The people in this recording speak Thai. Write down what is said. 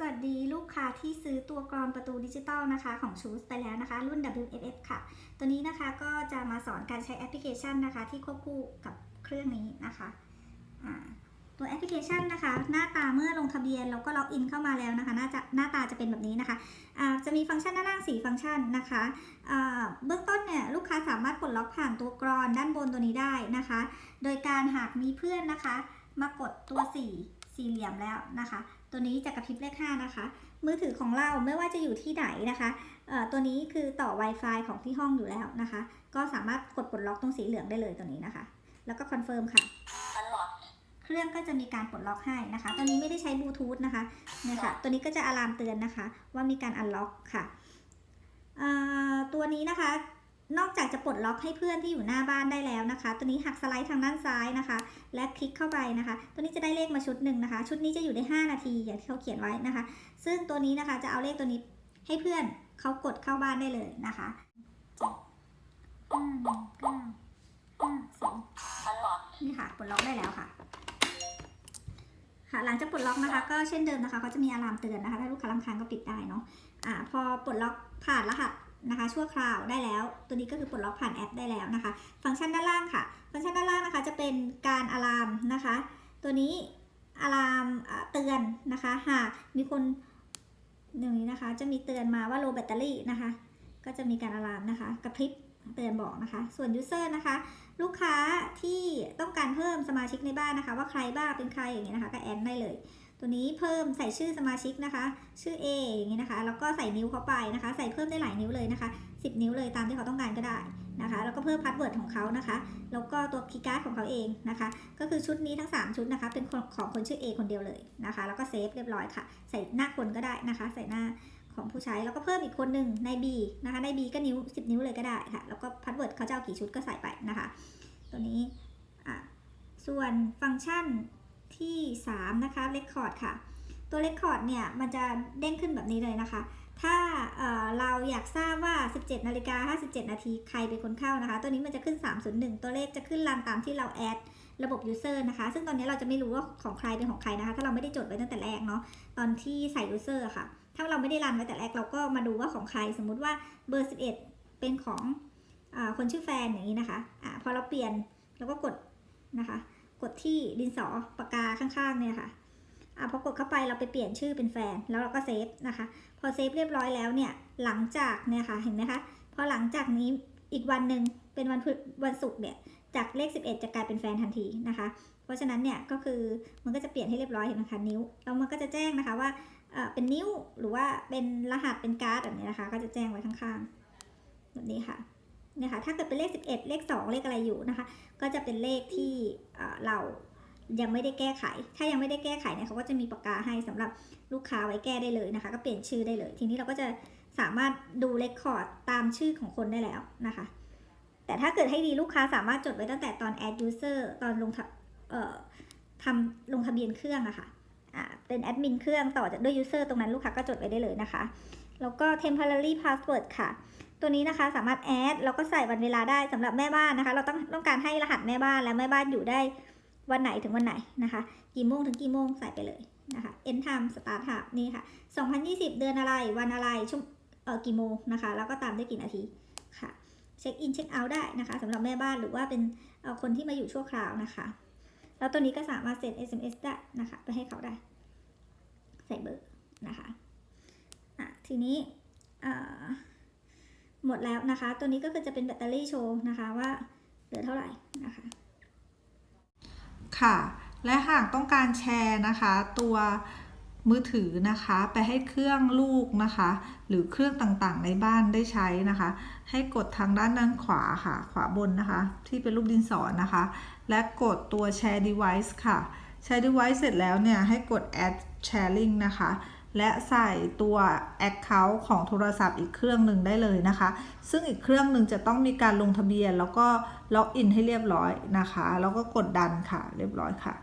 สวัสดีลูกค้าที่ซื้อตัวกรอนประตูดิจิตอลนะคะของชูสไปแล้วนะคะ รุ่น WFF ค่ะ ตัวนี้นะคะก็จะมาสอนการใช้แอปพลิเคชันนะคะ ที่ควบคู่กับเครื่องนี้นะคะตัวแอปพลิเคชันนะคะ หน้าตาเมื่อลงทะเบียนแล้วก็ล็อกอินเข้ามาแล้วนะคะหน้าจะหน้าตาจะเป็นแบบนี้นะคะอ่าจะมีฟังก์ชันด้านล่าง 4 ฟังก์ชันนะคะอ่าเบื้องต้นเนี่ยลูกค้าสามารถปลดล็อกผ่านตัวกรอนด้านบนตัวนี้ได้นะคะ โดยการหากมีเพื่อนนะคะ มากดตัว 4 สี่เหลี่ยมแล้วนะคะ ตัวนี้จะกระพริบเลข5นะคะ มือถือของเราไม่ว่าจะอยู่ที่ไหนนะคะเอ่อตัวนี้คือต่อ Wi-Fi ของที่ห้องอยู่แล้วนะคะ ก็สามารถกดปลดล็อกตรงสีเหลืองได้เลยตัวนี้นะคะ แล้วก็คอนเฟิร์มค่ะ เครื่องก็จะมีการปลดล็อกให้นะคะ ตัวนี้ไม่ได้ใช้บลูทูธนะคะเนี่ยค่ะ ตัวนี้ก็จะอะลามเตือนนะคะ ว่ามีการอันล็อกค่ะเอ่อตัวนี้นะคะ นอกจากจะปลดล็อกให้เพื่อนที่อยู่หน้าบ้านได้แล้วนะคะ ตัวนี้หักสไลด์ทางด้านซ้ายนะคะ และคลิกเข้าไปนะคะ ตัวนี้จะได้เลขมาชุดหนึ่งนะคะ ชุดนี้จะอยู่ได้ 5 นาทีอย่างที่เขาเขียนไว้นะคะ ซึ่งตัวนี้นะคะจะเอาเลขตัวนี้ให้เพื่อนเขากดเข้าบ้านได้เลยนะคะเจ็ดห้าหนึ่งเก้าห้าสองนี่ค่ะปลดล็อกได้แล้วค่ะค่ะหลังจากปลดล็อกนะคะก็เช่นเดิมนะคะเขาจะมีอะลามเตือนนะคะ ถ้าลูกค้ารำคาญก็ปิดได้เนาะอ่าพอปลดล็อกผ่านรหัส นะคะ ชั่วคราวได้แล้ว ตัวนี้ก็คือปลดล็อกผ่านแอปได้แล้วนะคะ ฟังก์ชันด้านล่างค่ะ ฟังก์ชันด้านล่างนะคะจะเป็นการอะลามนะคะ ตัวนี้อะลามเตือนนะคะหากมีคนอย่งนี้นะคะ จะมีเตือนมาว่าโลแบตเตอรี่นะคะ ก็จะมีการอะลามนะคะกระพริบเตือนบอกนะคะ ส่วนยูเซอร์นะคะ ลูกค้าที่ต้องการเพิ่มสมาชิกในบ้านนะคะ ว่าใครบ้างเป็นใครอย่างนี้ยนะคะ ก็แอดได้เลย ตัวนี้เพิ่มใส่ชื่อสมาชิกนะคะ ชื่อ A อย่างนี้นะคะ แล้วก็ใส่นิ้วเข้าไปนะคะ ใส่เพิ่มได้หลายนิ้วเลยนะคะ 10 นิ้วเลยตามที่เขาต้องการก็ได้นะคะ แล้วก็เพิ่มพาสเวิร์ดของเขานะคะ แล้วก็ตัวคีย์การ์ดของเขาเองนะคะ ก็คือชุดนี้ทั้ง 3 ชุดนะคะ เป็นของคนชื่อ A คนเดียวเลยนะคะ แล้วก็เซฟเรียบร้อยค่ะ ใส่หน้าคนก็ได้นะคะ ใส่หน้าของผู้ใช้ แล้วก็เพิ่มอีกคนหนึ่งใน B นะคะ ใน B ก็นิ้ว 10 นิ้วเลยก็ได้ค่ะ แล้วก็พาสเวิร์ดเขาจะเอากี่ชุดก็ใส่ไปนะคะ ตัวนี้ อะ ส่วนฟังก์ชันที่ 3 นะคะ Record ค่ะ ตัว Record เนี่ย มันจะเด้งขึ้นแบบนี้เลยนะคะ ถ้าเเราอยากทราบว่า 17นาฬิกา57 นาทีใครเป็นคนเข้านะคะ ตัวนี้มันจะขึ้น 301 ตัวเลขจะขึ้นรันตามที่เราแอดระบบ User นะคะ ซึ่งตอนนี้เราจะไม่รู้ว่าของใครเป็นของใครนะคะ ถ้าเราไม่ได้จดไว้ตั้งแต่แรกเนาะ ตอนที่ใส่ User อะค่ะ ถ้าเราไม่ได้รันไว้แต่แรกเราก็มาดูว่าของใคร สมมุติว่าเบอร์ 11 เป็นของอคนชื่อแฟนอย่างนี้นะคะอะพอเราเปลี่ยนแล้วก็กดนะคะ กดที่ดินสอปากกาข้างๆเนี่ยค่ะอะพอกดเข้าไปเราไปเปลี่ยนชื่อเป็นแฟน แล้วเราก็เซฟนะคะ พอเซฟเรียบร้อยแล้วเนี่ยหลังจากเนี่ยค่ะเห็นไหมคะพอหลังจากนี้อีกวันหนึ่งเป็นวันพุธวันศุกร์เนี่ยจากเลข 11 จะกลายเป็นแฟนทันทีนะคะ เพราะฉะนั้นเนี่ยก็คือมันก็จะเปลี่ยนให้เรียบร้อยเห็นไหมคะนิ้วแล้วมันก็จะแจ้งนะคะว่าเป็นนิ้วหรือว่าเป็นรหัสเป็นการ์ดแบบนี้นะคะ ก็จะแจ้งไว้ข้างๆแบบนี้ค่ะ นี่ยค่ะถ้าเกิดเป็นเลข 11 เลข 2 เลขอะไรอยู่นะคะ ก็จะเป็นเลขที่เรายังไม่ได้แก้ไข ถ้ายังไม่ได้แก้ไขเนี่ยเขาก็จะมีปากกาให้สำหรับลูกค้าไว้แก้ได้เลยนะคะ ก็เปลี่ยนชื่อได้เลย ทีนี้เราก็จะสามารถดูเรคคอร์ดตามชื่อของคนได้แล้วนะคะ แต่ถ้าเกิดให้ดีลูกค้าสามารถจดไว้ตั้งแต่ตอน add user ตอนลงทะเอ่อทำลงทะเบียนเครื่องอะค่ะอ่าเป็นแอดมินเครื่องต่อจากด้วย user ตรงนั้นลูกค้าก็จดไว้ได้เลยนะคะ แล้วก็ temporary password ค่ะ ตัวนี้นะคะสามารถแอดแล้วก็ใส่วันเวลาได้สำหรับแม่บ้านนะคะ เราต้องต้องการให้รหัสแม่บ้านและแม่บ้านอยู่ได้วันไหนถึงวันไหนนะคะ กี่โมงถึงกี่โมงใส่ไปเลยนะคะ end time start time นี่ค่ะ 2020 เดือนอะไรวันอะไรชั่วงเออกี่โมงนะคะ แล้วก็ตามด้วยกี่นาทีค่ะเช็คอินเช็คเอาท์ได้นะคะสำหรับแม่บ้านหรือว่าเป็นคนที่มาอยู่ชั่วคราวนะคะ แล้วตัวนี้ก็สามารถเซ็น SMS ได้นะคะ ไปให้เขาได้ ใส่เบอร์นะคะอะทีนี้เอ่อ หมดแล้วนะคะ ตัวนี้ก็คือจะเป็นแบตเตอรี่โชว์นะคะว่าเหลือเท่าไหร่นะคะ ค่ะ และหากต้องการแชร์นะคะ ตัวมือถือนะคะ ไปให้เครื่องลูกนะคะ หรือเครื่องต่างๆในบ้านได้ใช้นะคะ ให้กดทางด้านด้านขวาค่ะ ขวาบนนะคะ ที่เป็นรูปดินสอนะคะ และกดตัว Share Device ค่ะ Share Device เสร็จแล้วเนี่ยให้กด Add Sharing นะคะ และใส่ตัว Account ของโทรศัพท์อีกเครื่องหนึ่งได้เลยนะคะ ซึ่งอีกเครื่องหนึ่งจะต้องมีการลงทะเบียน แล้วก็ล็อกอินให้เรียบร้อยนะคะ แล้วก็กดดันค่ะ เรียบร้อยค่ะ